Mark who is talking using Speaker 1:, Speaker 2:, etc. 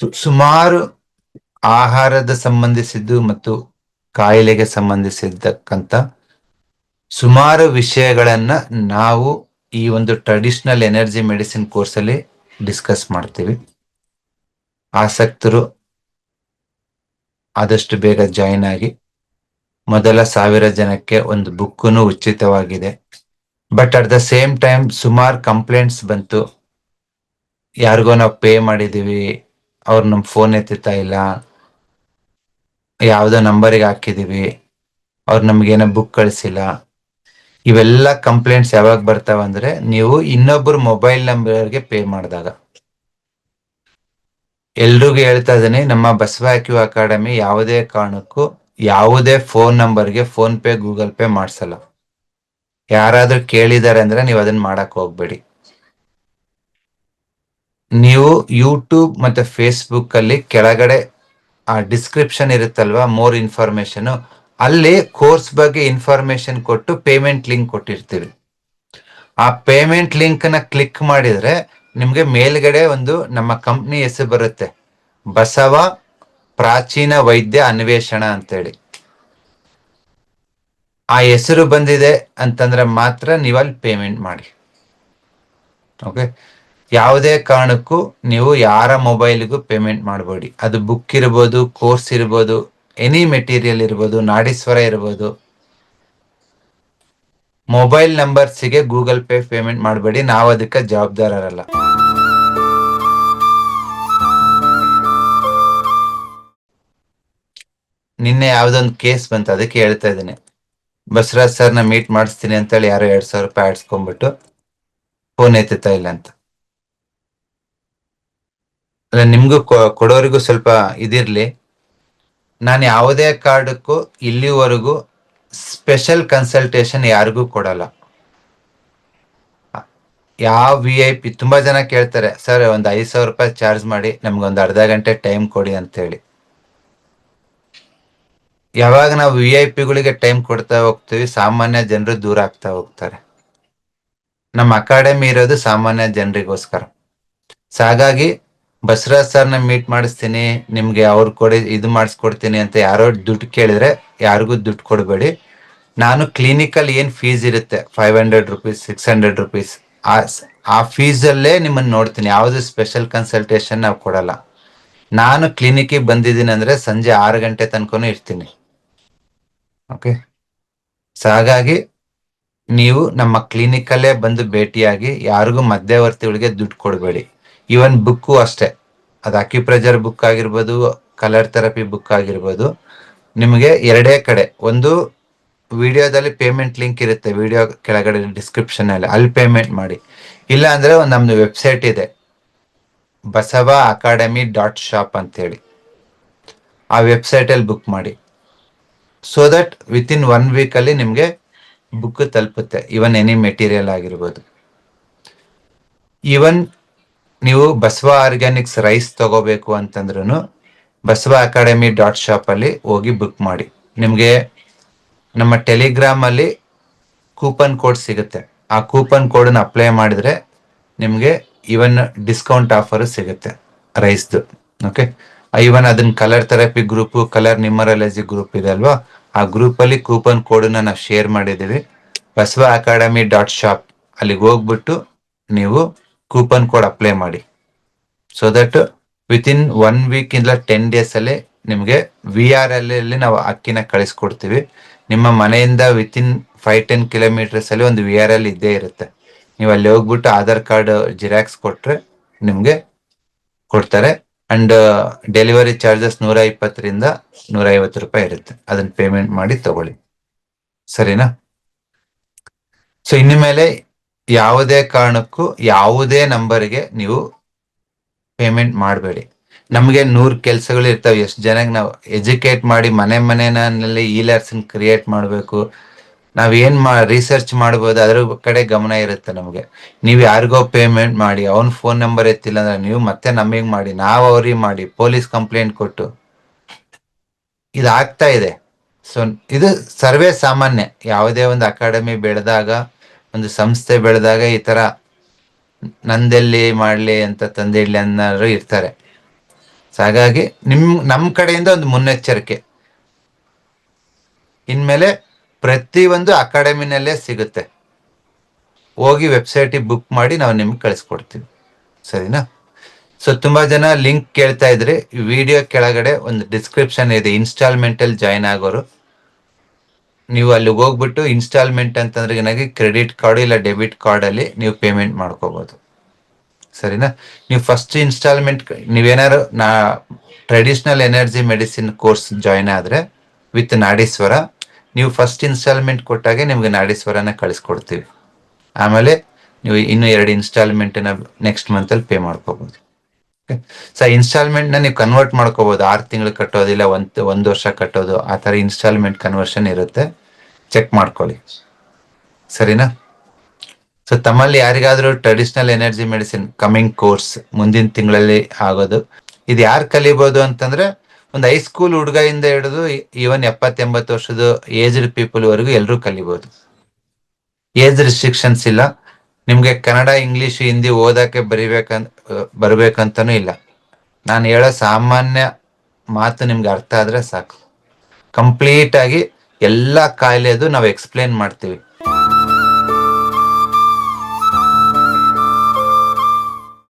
Speaker 1: ಸುಮಾರು ಆಹಾರದ ಸಂಬಂಧಿಸಿದ್ದು ಮತ್ತು ಕಾಯಿಲೆಗೆ ಸಂಬಂಧಿಸಿದ್ದಕ್ಕಂತ ಸುಮಾರು ವಿಷಯಗಳನ್ನ ನಾವು ಈ ಒಂದು ಟ್ರೆಡಿಷನಲ್ ಎನರ್ಜಿ ಮೆಡಿಸಿನ್ ಕೋರ್ಸಲ್ಲಿ ಡಿಸ್ಕಸ್ ಮಾಡ್ತೀವಿ. ಆಸಕ್ತರು ಆದಷ್ಟು ಬೇಗ ಜಾಯಿನ್ ಆಗಿ ಮೊದಲ ಸಾವಿರ ಜನಕ್ಕೆ ಒಂದು ಬುಕ್ಕುನು ಉಚಿತವಾಗಿದೆ. But at the same time ಸುಮಾರು ಕಂಪ್ಲೇಂಟ್ಸ್ ಬಂತು. ಯಾರಿಗೋ ನಾವು ಪೇ ಮಾಡಿದೀವಿ. ಅವ್ರು ನಮ್ ಫೋನ್ ಎತ್ತುತ್ತಾ ಇಲ್ಲ. ಯಾವ್ದೋ ನಂಬರಿಗೆ ಹಾಕಿದೀವಿ. ಅವ್ರು ನಮ್ಗೇನೋ ಬುಕ್ ಕಳಿಸಿಲ್ಲ. ಇವೆಲ್ಲ ಕಂಪ್ಲೇಂಟ್ಸ್ ಯಾವಾಗ ಬರ್ತಾವ ಅಂದ್ರೆ ನೀವು ಇನ್ನೊಬ್ಬರು ಮೊಬೈಲ್ ನಂಬರ್ಗೆ ಪೇ ಮಾಡಿದಾಗ. ಎಲ್ರಿಗೂ ಹೇಳ್ತಾ ಇದ್ದೀನಿ, ನಮ್ಮ ಬಸವ ಕ್ಯೂ ಅಕಾಡೆಮಿ ಯಾವುದೇ ಕಾರಣಕ್ಕೂ ಯಾವುದೇ ಫೋನ್ ನಂಬರ್ಗೆ ಫೋನ್ ಪೇ ಗೂಗಲ್ ಪೇ ಮಾಡಿಸಲ್ಲ. ಯಾರಾದ್ರೂ ಕೇಳಿದಾರೆ ಅಂದ್ರೆ ನೀವು ಅದನ್ನ ಮಾಡಕ್ ಹೋಗ್ಬೇಡಿ. ನೀವು ಯೂಟ್ಯೂಬ್ ಮತ್ತೆ ಫೇಸ್ಬುಕ್ ಅಲ್ಲಿ ಕೆಳಗಡೆ, ಆ ಡಿಸ್ಕ್ರಿಪ್ಷನ್ ಇರುತ್ತಲ್ವಾ ಮೋರ್ ಇನ್ಫಾರ್ಮೇಶನ್ ಅಲ್ಲಿ ಕೋರ್ಸ್ ಬಗ್ಗೆ ಇನ್ಫಾರ್ಮೇಶನ್ ಕೊಟ್ಟು ಪೇಮೆಂಟ್ ಲಿಂಕ್ ಕೊಟ್ಟಿರ್ತೀವಿ. ಆ ಪೇಮೆಂಟ್ ಲಿಂಕ್ನ ಕ್ಲಿಕ್ ಮಾಡಿದ್ರೆ ನಿಮ್ಗೆ ಮೇಲ್ಗಡೆ ಒಂದು ನಮ್ಮ ಕಂಪ್ನಿ ಹೆಸರು ಬರುತ್ತೆ. ಬಸವ ಪ್ರಾಚೀನ ವೈದ್ಯ ಅನ್ವೇಷಣ ಅಂತೇಳಿ. ಆ ಹೆಸರು ಬಂದಿದೆ ಅಂತಂದ್ರೆ ಮಾತ್ರ ನೀವು ಅಲ್ಲಿ ಪೇಮೆಂಟ್ ಮಾಡಿ. ಓಕೆ ಯಾವುದೇ ಕಾರಣಕ್ಕೂ ನೀವು ಯಾರ ಮೊಬೈಲ್ಗೂ ಪೇಮೆಂಟ್ ಮಾಡಬೇಡಿ. ಅದು ಬುಕ್ ಇರ್ಬೋದು, ಕೋರ್ಸ್ ಇರ್ಬೋದು, ಎನಿ ಮೆಟೀರಿಯಲ್ ಇರ್ಬೋದು ನಾಡೀಸ್ವರ ಇರ್ಬೋದು. ಮೊಬೈಲ್ ನಂಬರ್ಸಿಗೆ ಗೂಗಲ್ ಪೇ ಪೇಮೆಂಟ್ ಮಾಡಬೇಡಿ. ನಾವು ಅದಕ್ಕೆ ಜವಾಬ್ದಾರರಲ್ಲ. ನಿನ್ನೆ ಯಾವ್ದೊಂದು ಕೇಸ್ ಬಂತು, ಅದಕ್ಕೆ ಹೇಳ್ತಾ ಇದ್ದೀನಿ. ಬಸವರಾಜ್ ಸರ್ನ ಮೀಟ್ ಮಾಡಿಸ್ತೀನಿ ಅಂತೇಳಿ ಯಾರೋ ಎರಡ್ ಸಾವಿರ ರೂಪಾಯಿ ಆಡ್ಸ್ಕೊಂಡ್ಬಿಟ್ಟು ಫೋನ್ ಎತ್ತುತ್ತಾ ಇಲ್ಲ ಅಂತ. ಅಲ್ಲ ನಿಮ್ಗೂ ಕೊಡೋರಿಗೂ ಸ್ವಲ್ಪ ಇದಿರ್ಲಿ. ನಾನು ಯಾವುದೇ ಕಾರ್ಡಕ್ಕೂ ಇಲ್ಲಿವರೆಗೂ ಸ್ಪೆಷಲ್ ಕನ್ಸಲ್ಟೇಷನ್ ಯಾರಿಗೂ ಕೊಡಲ್ಲ. ಯಾವ ವಿ ಐ ಪಿ ತುಂಬಾ ಜನ ಕೇಳ್ತಾರೆ, ಸರ್, ಒಂದು ಐದ್ ಸಾವಿರ ರೂಪಾಯಿ ಚಾರ್ಜ್ ಮಾಡಿ ನಮ್ಗೊಂದು ಅರ್ಧ ಗಂಟೆ ಟೈಮ್ ಕೊಡಿ ಅಂತ ಹೇಳಿ ಯಾವಾಗ ನಾವು ವಿ ಐ ಪಿಗಳಿಗೆ ಟೈಮ್ ಕೊಡ್ತಾ ಹೋಗ್ತೀವಿ, ಸಾಮಾನ್ಯ ಜನರು ದೂರ ಆಗ್ತಾ ಹೋಗ್ತಾರೆ. ನಮ್ಮ ಅಕಾಡೆಮಿ ಇರೋದು ಸಾಮಾನ್ಯ ಜನರಿಗೋಸ್ಕರ. ಹಾಗಾಗಿ ಬಸವರಾಜ್ ಸರ್ನ ಮೀಟ್ ಮಾಡಿಸ್ತೀನಿ, ನಿಮ್ಗೆ ಅವ್ರು ಕೊಡಿ, ಇದು ಮಾಡಿಸ್ಕೊಡ್ತೀನಿ ಅಂತ ಯಾರೋ ದುಡ್ಡು ಕೇಳಿದ್ರೆ ಯಾರಿಗೂ ದುಡ್ಡು ಕೊಡಬೇಡಿ. ನಾನು ಕ್ಲಿನಿಕಲ್ ಏನ್ ಫೀಸ್ ಇರುತ್ತೆ? Five hundred rupees six hundred rupees ಆ ಆ ಫೀಸ್ ಅಲ್ಲೇ ನಿಮ್ಮನ್ನ ನೋಡ್ತೀನಿ. ಯಾವುದು ಸ್ಪೆಷಲ್ ಕನ್ಸಲ್ಟೇಷನ್ ನಾವು ಕೊಡಲ್ಲ. ನಾನು ಕ್ಲಿನಿಕ್ಗೆ ಬಂದಿದ್ದೀನಿ ಅಂದ್ರೆ ಸಂಜೆ ಆರು ಗಂಟೆ ತನಕನೂ ಇರ್ತೀನಿ. ಓಕೆ ಸೊ ಹಾಗಾಗಿ ನೀವು ನಮ್ಮ ಕ್ಲಿನಿಕಲ್ಲೇ ಬಂದು ಭೇಟಿಯಾಗಿ ಯಾರಿಗೂ ಮಧ್ಯವರ್ತಿಗಳಿಗೆ ದುಡ್ಡು ಕೊಡಬೇಡಿ. ಈವನ್ ಬುಕ್ಕು ಅಷ್ಟೇ. ಅದು ಅಕ್ಯುಪ್ರೆಜರ್ ಬುಕ್ ಆಗಿರ್ಬೋದು ಕಲರ್ ಥೆರಪಿ ಬುಕ್ ಆಗಿರ್ಬೋದು. ನಿಮಗೆ ಎರಡೇ ಕಡೆ. ಒಂದು ವಿಡಿಯೋದಲ್ಲಿ ಪೇಮೆಂಟ್ ಲಿಂಕ್ ಇರುತ್ತೆ, ವಿಡಿಯೋ ಕೆಳಗಡೆ ಡಿಸ್ಕ್ರಿಪ್ಷನ್ ಅಲ್ಲಿ. ಅಲ್ಲಿ ಪೇಮೆಂಟ್ ಮಾಡಿ. ಇಲ್ಲ ಅಂದ್ರೆ ನಮ್ದು ವೆಬ್ಸೈಟ್ ಇದೆ. ಬಸವ ಅಕಾಡೆಮಿ ಡಾಟ್ ಶಾಪ್ ಅಂತೇಳಿ. ಆ ವೆಬ್ಸೈಟ್ ಅಲ್ಲಿ ಬುಕ್ ಮಾಡಿ. So that within one ಅಲ್ಲಿ ನಿಮ್ಗೆ ಬುಕ್ ತಲುಪುತ್ತೆ. ಇವನ್ ಎನಿ ಮೆಟೀರಿಯಲ್ ಆಗಿರ್ಬೋದು. ಇವನ್ ನೀವು ಬಸವ ಆರ್ಗ್ಯಾನಿಕ್ಸ್ ರೈಸ್ ತಗೋಬೇಕು ಅಂತಂದ್ರೂ ಬಸವ ಅಕಾಡೆಮಿ ಡಾಟ್ ಶಾಪ್ ಅಲ್ಲಿ ಹೋಗಿ ಬುಕ್ ಮಾಡಿ. ನಿಮಗೆ ನಮ್ಮ ಟೆಲಿಗ್ರಾಮ್ ಅಲ್ಲಿ ಕೂಪನ್ ಕೋಡ್ ಸಿಗುತ್ತೆ. ಆ ಕೂಪನ್ ಕೋಡ್ ಅಪ್ಲೈ ಮಾಡಿದ್ರೆ ನಿಮಗೆ ಇವನ್ ಡಿಸ್ಕೌಂಟ್ ಆಫರ್ ಸಿಗುತ್ತೆ ರೈಸ್ದು ಓಕೆ ಇವನ್ ಅದನ್ನ colour therapy group colour numerology group ಇದೆ ಅಲ್ವಾ? ಆ ಗ್ರೂಪ್ ಅಲ್ಲಿ ಕೂಪನ್ ಕೋಡ್ ನಾವು ಶೇರ್ ಮಾಡಿದ್ದೀವಿ. ಬಸವ ಅಕಾಡೆಮಿ ಡಾಟ್ ಶಾಪ್ ಅಲ್ಲಿಗೆ ಹೋಗ್ಬಿಟ್ಟು ನೀವು ಕೂಪನ್ ಕೋಡ್ ಅಪ್ಲೈ ಮಾಡಿ. So that within one week ಇಂದ ಟೆನ್ ಡೇಸ್ ಅಲ್ಲಿ ನಿಮ್ಗೆ ವಿ ಆರ್ ಎಲ್ ಅಲ್ಲಿ ನಾವು ಅಕ್ಕಿನ ಕಳಿಸ್ಕೊಡ್ತೀವಿ. ನಿಮ್ಮ ಮನೆಯಿಂದ ವಿತಿನ್ ಫೈವ್ ಟೆನ್ ಕಿಲೋಮೀಟರ್ಸ್ ಅಲ್ಲಿ ಒಂದು ವಿ ಆರ್ ಎಲ್ ಇದ್ದೇ ಇರುತ್ತೆ. ನೀವು ಅಲ್ಲಿ ಹೋಗ್ಬಿಟ್ಟು ಆಧಾರ್ ಕಾರ್ಡ್ ಜಿರಾಕ್ಸ್ ಕೊಟ್ರೆ ನಿಮ್ಗೆ ಕೊಡ್ತಾರೆ. ಅಂಡ್ ಡೆಲಿವರಿ ಚಾರ್ಜಸ್ ನೂರ ಇಪ್ಪತ್ತರಿಂದ ನೂರ ಐವತ್ತು ರೂಪಾಯಿ ಇರುತ್ತೆ. ಅದನ್ನ ಪೇಮೆಂಟ್ ಮಾಡಿ ತಗೊಳ್ಳಿ. ಸರಿನಾ? ಸೊ ಇನ್ನು ಮೇಲೆ ಯಾವುದೇ ಕಾರಣಕ್ಕೂ ಯಾವುದೇ ನಂಬರ್ಗೆ ನೀವು ಪೇಮೆಂಟ್ ಮಾಡಬೇಡಿ. ನಮಗೆ ನೂರು ಕೆಲಸಗಳು ಇರ್ತವೆ. ಎಷ್ಟು ಜನಕ್ಕೆ ನಾವು ಎಜುಕೇಟ್ ಮಾಡಿ ಮನೆ ಮನೆನಲ್ಲಿ ಈ ಲೆಸನ್ ಕ್ರಿಯೇಟ್ ಮಾಡಬೇಕು. ನಾವು ಏನು ಮಾ ರಿಸರ್ಚ್ ಮಾಡ್ಬೋದು, ಅದ್ರ ಕಡೆ ಗಮನ ಇರುತ್ತೆ ನಮಗೆ. ನೀವು ಯಾರಿಗೋ ಪೇಮೆಂಟ್ ಮಾಡಿ, ಅವ್ನ ಫೋನ್ ನಂಬರ್ ಎತ್ತಿಲ್ಲ ಅಂದ್ರೆ ನೀವು ಮತ್ತೆ ನಮಗ್ ಮಾಡಿ, ನಾವು ಅವ್ರಿಗೆ ಮಾಡಿ ಪೊಲೀಸ್ ಕಂಪ್ಲೇಂಟ್ ಕೊಟ್ಟು. ಇದಾಗ್ತಾ ಇದೆ. ಸೊ ಇದು ಸರ್ವೇ ಸಾಮಾನ್ಯ. ಯಾವುದೇ ಒಂದು ಅಕಾಡೆಮಿ ಬೆಳೆದಾಗ ಒಂದು ಸಂಸ್ಥೆ ಬೆಳೆದಾಗ ಈ ತರ ನಂದೆಲ್ಲಿ ಮಾಡ್ಲಿ ಅಂತ ತಂದೆ ಇಡ್ಲಿ ಅನ್ನೋರು ಇರ್ತಾರೆ. ಹಾಗಾಗಿ ನಿಮ್ ನಮ್ಮ ಕಡೆಯಿಂದ ಒಂದು ಮುನ್ನೆಚ್ಚರಿಕೆ. ಇನ್ಮೇಲೆ ಪ್ರತಿ ಒಂದು ಅಕಾಡೆಮಿನಲ್ಲೇ ಸಿಗುತ್ತೆ. ಹೋಗಿ ವೆಬ್ಸೈಟಿಗೆ ಬುಕ್ ಮಾಡಿ ನಾವು ನಿಮ್ಗೆ ಕಳಿಸ್ಕೊಡ್ತೀವಿ. ಸರಿನಾ? ಸೊ ತುಂಬಾ ಜನ ಲಿಂಕ್ ಕೇಳ್ತಾ ಇದ್ರೆ. ವಿಡಿಯೋ ಕೆಳಗಡೆ ಒಂದು ಡಿಸ್ಕ್ರಿಪ್ಷನ್ ಇದೆ. ಇನ್ಸ್ಟಾಲ್ಮೆಂಟ್ ಅಲ್ಲಿ ಜಾಯ್ನ್ ಆಗೋರು. ನೀವು ಅಲ್ಲಿ ಹೋಗ್ಬಿಟ್ಟು ಇನ್ಸ್ಟಾಲ್ಮೆಂಟ್ ಅಂತಂದ್ರೆ ಏನಾಗಿ ಕ್ರೆಡಿಟ್ ಕಾರ್ಡ್ ಇಲ್ಲ ಡೆಬಿಟ್ ಕಾರ್ಡ್ ಅಲ್ಲಿ ನೀವು ಪೇಮೆಂಟ್ ಮಾಡ್ಕೋಬಹುದು ಸರಿನಾ? ನೀವು ಫಸ್ಟ್ ಇನ್ಸ್ಟಾಲ್ಮೆಂಟ್ ನೀವೇನಾದ್ರು ನಾ traditional energy medicine course join ಆದ್ರೆ ವಿತ್ ನಾಡೀಶ್ವರ, ನೀವು ಫಸ್ಟ್ ಇನ್ಸ್ಟಾಲ್ಮೆಂಟ್ ಕೊಟ್ಟಾಗೆ ನಿಮ್ಗೆ ನಾಡೀಶ್ವರನ ಕಳಿಸ್ಕೊಡ್ತೀವಿ. ಆಮೇಲೆ ನೀವು ಇನ್ನು ಎರಡು ಇನ್ಸ್ಟಾಲ್ಮೆಂಟ್ ನೆಕ್ಸ್ಟ್ ಮಂತ್ ಅಲ್ಲಿ ಪೇ ಮಾಡ್ಕೋಬಹುದು ಸೊ ಇನ್ಸ್ಟಾಲ್ಮೆಂಟ್ನ ನೀವು ಕನ್ವರ್ಟ್ ಮಾಡ್ಕೋಬಹುದು ಆರು ತಿಂಗಳು ಕಟ್ಟೋದಿಲ್ಲ ಒಂದ್ ಒಂದ್ ವರ್ಷ ಕಟ್ಟೋದು. ಆ ತರ ಇನ್ಸ್ಟಾಲ್ಮೆಂಟ್ ಕನ್ವರ್ಷನ್ ಇರುತ್ತೆ. ಚೆಕ್ ಮಾಡ್ಕೊಳ್ಳಿ. ಸರಿನಾ? ಸೊ ತಮ್ಮಲ್ಲಿ ಯಾರಿಗಾದ್ರೂ traditional energy medicine coming course ಮುಂದಿನ ತಿಂಗಳಲ್ಲಿ ಆಗೋದು. ಇದು ಯಾರು ಕಲಿಬಹುದು ಅಂತಂದ್ರೆ, ಒಂದು ಹೈಸ್ಕೂಲ್ ಇಂದ ಹಿಡಿದು ಈವನ್ ಎಪ್ಪತ್ತೆಂಬತ್ತು ವರ್ಷದ ಏಜ್ಡ್ ಪೀಪಲ್ ವರೆಗೂ ಎಲ್ಲರೂ ಕಲಿಬಹುದು ಏಜ್ ರಿಸ್ಟ್ರಿಕ್ಷನ್ಸ್ ಇಲ್ಲ. ನಿಮ್ಗೆ ಕನ್ನಡ, ಇಂಗ್ಲಿಷ್, ಹಿಂದಿ ಓದಕ್ಕೆ ಬರಿಬೇಕಂತ ಬರ್ಬೇಕಂತನೂ ಇಲ್ಲ. ನಾನು ಹೇಳೋ ಸಾಮಾನ್ಯ ಮಾತು ನಿಮ್ಗೆ ಅರ್ಥ ಆದ್ರೆ ಸಾಕು. ಕಂಪ್ಲೀಟ್ ಆಗಿ ಎಲ್ಲಾ ಕಾಯಿಲೆದು ನಾವು ಎಕ್ಸ್ಪ್ಲೇನ್ ಮಾಡ್ತೀವಿ.